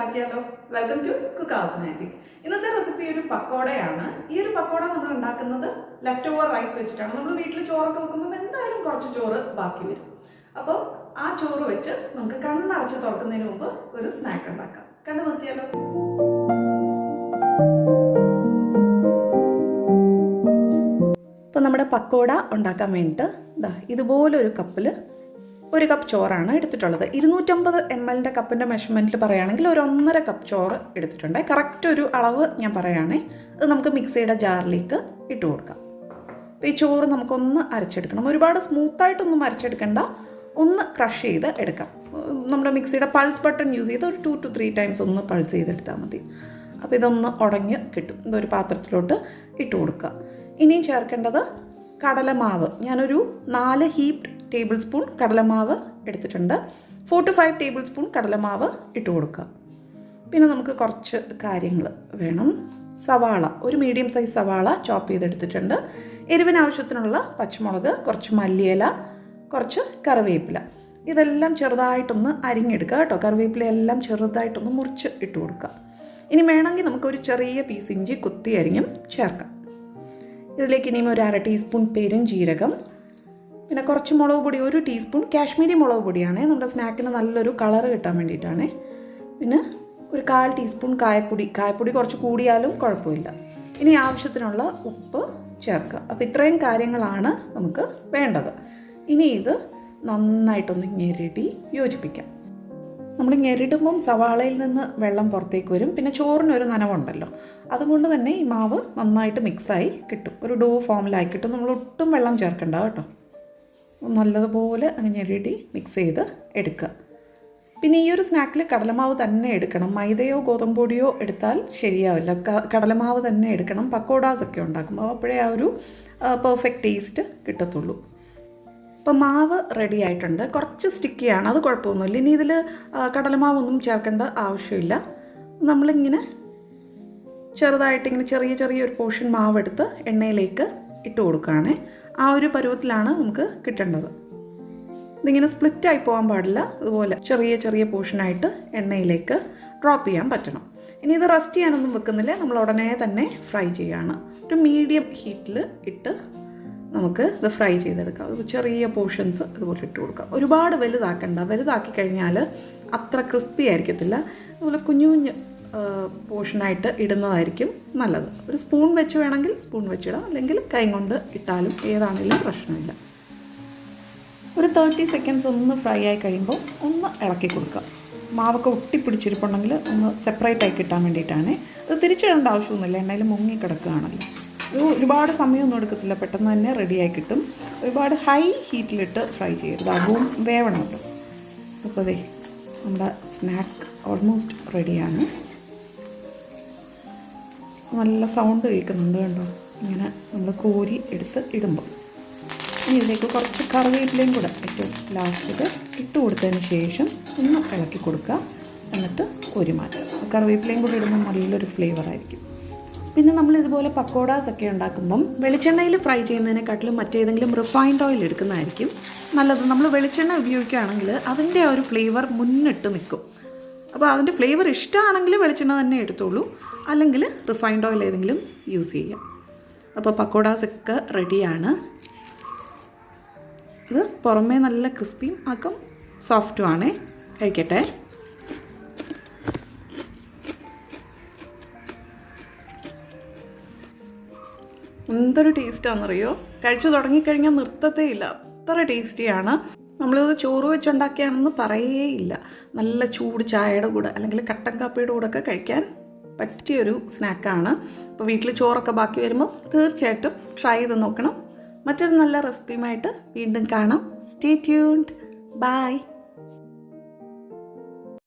ഉണ്ടാക്കിയാലോ welcome to cooka's magic ഇന്നത്തെ recipe ഒരു പക്കോടയാണ്. ഈ ഒരു പക്കോട നമ്മൾ ഉണ്ടാക്കുന്നത് ലെഫ്റ്റ് ഓവർ റൈസ് വെച്ചിട്ടാണ്. നമ്മൾ വീട്ടിൽ ചോറൊക്കെ വെക്കുമ്പോൾ എന്തായാലും കുറച്ച് ചോറ് ബാക്കി വരും. അപ്പോൾ ആ ചോറ് വെച്ച് നമുക്ക് കണ്ണടച്ച് തുറക്കുന്നതിന് മുമ്പ് ഒരു സ്നാക്ക് ഉണ്ടാക്കാം. കണ്ടു നിർത്തിയാലോ ഇപ്പോൾ നമ്മുടെ പക്കോട ഉണ്ടാക്കാൻ വേണ്ടിയിട്ട് ഇതാ ഇതുപോലൊരു കപ്പിൽ ഒരു കപ്പ് ചോറാണ് എടുത്തിട്ടുള്ളത്. ഇരുന്നൂറ്റമ്പത് എം എല്ലിന്റെ കപ്പിന്റെ മെഷർമെന്റിൽ പറയുകയാണെങ്കിൽ ഒരു ഒന്നര കപ്പ് ചോറ് എടുത്തിട്ടുണ്ട്. കറക്റ്റ് ഒരു അളവ് ഞാൻ പറയുകയാണേ. അത് നമുക്ക് മിക്സിയുടെ ജാറിലേക്ക് ഇട്ട് കൊടുക്കാം. ഈ ചോറ് നമുക്കൊന്ന് അരച്ചെടുക്കണം. ഒരുപാട് സ്മൂത്തായിട്ടൊന്നും അരച്ചെടുക്കണ്ട. ഒന്ന് ക്രഷ് ചെയ്ത് എടുക്കാം. നമ്മുടെ മിക്സിയുടെ പൾസ് ബട്ടൺ യൂസ് ചെയ്ത് ഒരു ടു ടു ത്രീ ടൈംസ് ഒന്ന് പൾസ് ചെയ്തെടുത്താൽ മതി. അപ്പോൾ ഇതൊന്ന് ഉടഞ്ഞ് കിട്ടും. ഇതൊരു പാത്രത്തിലോട്ട് ഇട്ട് കൊടുക്കുക. ഇനിയും ചേർക്കേണ്ടത് കടലമാവ്. ഞാനൊരു നാല് ഹീപ്ഡ് ടേബിൾ സ്പൂൺ കടലമാവ് എടുത്തിട്ടുണ്ട്. Four to five tablespoon കടലമാവ് ഇട്ട് കൊടുക്കുക. പിന്നെ നമുക്ക് കുറച്ച് കാര്യങ്ങൾ വേണം. സവാള ഒരു മീഡിയം സൈസ് സവാള ചോപ്പ് ചെയ്തെടുത്തിട്ടുണ്ട്. എരിവിന് ആവശ്യത്തിനുള്ള പച്ചമുളക് കുറച്ച് മല്ലിയില കുറച്ച് കറിവേപ്പില. ഇതെല്ലാം ചെറുതായിട്ടൊന്ന് അരിഞ്ഞെടുക്കുക കേട്ടോ. കറിവേപ്പില എല്ലാം ചെറുതായിട്ടൊന്ന് മുറിച്ച് ഇട്ട് കൊടുക്കുക. ഇനി വേണമെങ്കിൽ നമുക്കൊരു ചെറിയ പീസ് ഇഞ്ചി കുത്തി അരിഞ്ഞും ചേർക്കാം. ഇതിലേക്ക് ഇനിയും ഒരു അര ടീസ്പൂൺ പെരുംജീരകം പിന്നെ കുറച്ച് മുളക് പൊടി ഒരു ടീസ്പൂൺ കാശ്മീരി മുളക് പൊടിയാണ്. നമ്മുടെ സ്നാക്കിന് നല്ലൊരു കളർ കിട്ടാൻ വേണ്ടിയിട്ടാണ്. പിന്നെ ഒരു കാൽ ടീസ്പൂൺ കായപ്പൊടി. കായപ്പൊടി കുറച്ച് കൂടിയാലും കുഴപ്പമില്ല. ഇനി ആവശ്യത്തിനുള്ള ഉപ്പ് ചേർക്കുക. അപ്പോൾ ഇത്രയും കാര്യങ്ങളാണ് നമുക്ക് വേണ്ടത്. ഇനി ഇത് നന്നായിട്ടൊന്ന് ഞെരടി യോജിപ്പിക്കാം. നമ്മൾ ഞെരിടുമ്പം സവാളയിൽ നിന്ന് വെള്ളം പുറത്തേക്ക് വരും. പിന്നെ ചോറിനൊരു നനവുണ്ടല്ലോ. അതുകൊണ്ട് തന്നെ ഈ മാവ് നന്നായിട്ട് മിക്സായി കിട്ടും. ഒരു ഡോ ഫോമിലായി കിട്ടും. നമ്മൾ ഒട്ടും വെള്ളം ചേർക്കണ്ട കേട്ടോ. നല്ലതുപോലെ അങ്ങനെ ഞെരടി മിക്സ് ചെയ്ത് എടുക്കുക. പിന്നെ ഈ ഒരു സ്നാക്കിൽ കടലമാവ് തന്നെ എടുക്കണം. മൈദയോ ഗോതമ്പൊടിയോ എടുത്താൽ ശരിയാവില്ല. കടലമാവ് തന്നെ എടുക്കണം. പക്കോടാസ് ഒക്കെ ഉണ്ടാക്കുമ്പോൾ അപ്പോഴേ ആ ഒരു പെർഫെക്റ്റ് ടേസ്റ്റ് കിട്ടത്തുള്ളൂ. ഇപ്പം മാവ് റെഡി ആയിട്ടുണ്ട്. കുറച്ച് സ്റ്റിക്കിയാണ് അത് കുഴപ്പമൊന്നുമില്ല. ഇനി ഇതിൽ കടലമാവൊന്നും ചേർക്കേണ്ട ആവശ്യമില്ല. നമ്മളിങ്ങനെ ചെറുതായിട്ട് ഇങ്ങനെ ചെറിയ ചെറിയ ഒരു പോർഷൻ മാവ് എടുത്ത് എണ്ണയിലേക്ക് ഇട്ട് കൊടുക്കുകയാണ്. ആ ഒരു പരുവത്തിലാണ് നമുക്ക് കിട്ടേണ്ടത്. ഇതിങ്ങനെ സ്പ്ലിറ്റായി പോകാൻ പാടില്ല. അതുപോലെ ചെറിയ ചെറിയ പോർഷനായിട്ട് എണ്ണയിലേക്ക് ഡ്രോപ്പ് ചെയ്യാൻ പറ്റണം. ഇനി ഇത് റെസ്റ്റ് ചെയ്യാനൊന്നും വെക്കുന്നില്ല. നമ്മൾ ഉടനെ തന്നെ ഫ്രൈ ചെയ്യുകയാണ്. ഒരു മീഡിയം ഹീറ്റിൽ ഇട്ട് നമുക്ക് ഇത് ഫ്രൈ ചെയ്തെടുക്കാം. ചെറിയ പോർഷൻസ് അതുപോലെ ഇട്ട് കൊടുക്കാം. ഒരുപാട് വലുതാക്കണ്ട. വലുതാക്കി കഴിഞ്ഞാൽ അത്ര ക്രിസ്പി ആയിരിക്കത്തില്ല. അതുപോലെ കുഞ്ഞു കുഞ്ഞ് പോർഷനായിട്ട് ഇടുന്നതായിരിക്കും നല്ലത്. ഒരു സ്പൂൺ വെച്ച് വേണമെങ്കിൽ സ്പൂൺ വെച്ചിടാം. അല്ലെങ്കിൽ കൈ കൊണ്ട് ഇട്ടാലും ഏതാണെങ്കിലും പ്രശ്നമില്ല. ഒരു തേർട്ടി സെക്കൻഡ്സ് ഒന്ന് ഫ്രൈ ആയി കഴിയുമ്പോൾ ഒന്ന് ഇളക്കി കൊടുക്കുക. മാവൊക്കെ ഒട്ടിപ്പിടിച്ചിരിപ്പുണ്ടെങ്കിൽ ഒന്ന് സെപ്പറേറ്റ് ആയി കിട്ടാൻ വേണ്ടിയിട്ടാണ്. അത് തിരിച്ചിടേണ്ട ആവശ്യമൊന്നുമില്ല. എണ്ണയിൽ മുങ്ങി കിടക്കുകയാണല്ലോ. ഒരു ഒരുപാട് സമയമൊന്നും എടുക്കത്തില്ല. പെട്ടെന്ന് തന്നെ റെഡിയായി കിട്ടും. ഒരുപാട് ഹൈ ഹീറ്റിലിട്ട് ഫ്രൈ ചെയ്യരുത്. അതും വേവണമല്ലോ. അപ്പോൾ അതെ നമ്മുടെ സ്നാക്ക് ഓൾമോസ്റ്റ് റെഡിയാണ് നല്ല സൗണ്ട് കേൾക്കുന്നുണ്ട് കണ്ടോ? ഇങ്ങനെ നമ്മൾ കോരി എടുത്ത് ഇടുമ്പോൾ ഇനി ഇതിലേക്ക് കുറച്ച് കറിവേപ്പിലയും കൂടെ ഏറ്റവും ലാസ്റ്റിൽ ഇട്ട് കൊടുത്തതിന് ശേഷം ഒന്ന് ഇളക്കി കൊടുക്കുക. എന്നിട്ട് കോരി മാറ്റുക. കറിവേപ്പിലയും കൂടെ ഇടുമ്പോൾ നല്ലൊരു ഫ്ലേവർ ആയിരിക്കും. പിന്നെ നമ്മൾ ഇതുപോലെ പക്കോടാസ് ഒക്കെ ഉണ്ടാക്കുമ്പം വെളിച്ചെണ്ണയിൽ ഫ്രൈ ചെയ്യുന്നതിനെക്കാട്ടിലും മറ്റേതെങ്കിലും റിഫൈൻഡ് ഓയിൽ എടുക്കുന്നതായിരിക്കും നല്ലത്. നമ്മൾ വെളിച്ചെണ്ണ ഉപയോഗിക്കുകയാണെങ്കിൽ അതിന്റെ ആ ഒരു ഫ്ലേവർ മുന്നിട്ട് നിൽക്കും. അപ്പോൾ അതിന്റെ ഫ്ലേവർ ഇഷ്ടമാണെങ്കിൽ വെളിച്ചെണ്ണ തന്നെ എടുത്തോളൂ. അല്ലെങ്കിൽ റിഫൈൻഡ് ഓയിൽ ഏതെങ്കിലും യൂസ് ചെയ്യാം. അപ്പോൾ പക്കോടാസ് ഒക്കെ റെഡിയാണ് ഇത് പുറമേ നല്ല ക്രിസ്പിയും അകം സോഫ്റ്റുമാണ് കഴിക്കട്ടെ. എന്തൊരു ടേസ്റ്റാണെന്നറിയോ കഴിച്ചു തുടങ്ങിക്കഴിഞ്ഞാൽ നിർത്തത്തേ ഇല്ല. അത്ര ടേസ്റ്റിയാണ് നമ്മളിത് ചോറ് വെച്ചുണ്ടാക്കിയാണെന്ന് പറയേ ഇല്ല നല്ല ചൂട് ചായയുടെ കൂടെ അല്ലെങ്കിൽ കട്ടൻ കാപ്പിയുടെ കൂടെ ഒക്കെ കഴിക്കാൻ പറ്റിയൊരു സ്നാക്കാണ്. അപ്പോൾ വീട്ടിൽ ചോറൊക്കെ ബാക്കി വരുമ്പോൾ തീർച്ചയായിട്ടും ട്രൈ ചെയ്ത് നോക്കണം. മറ്റൊരു നല്ല റെസിപ്പിയുമായിട്ട് വീണ്ടും കാണാം. Stay tuned by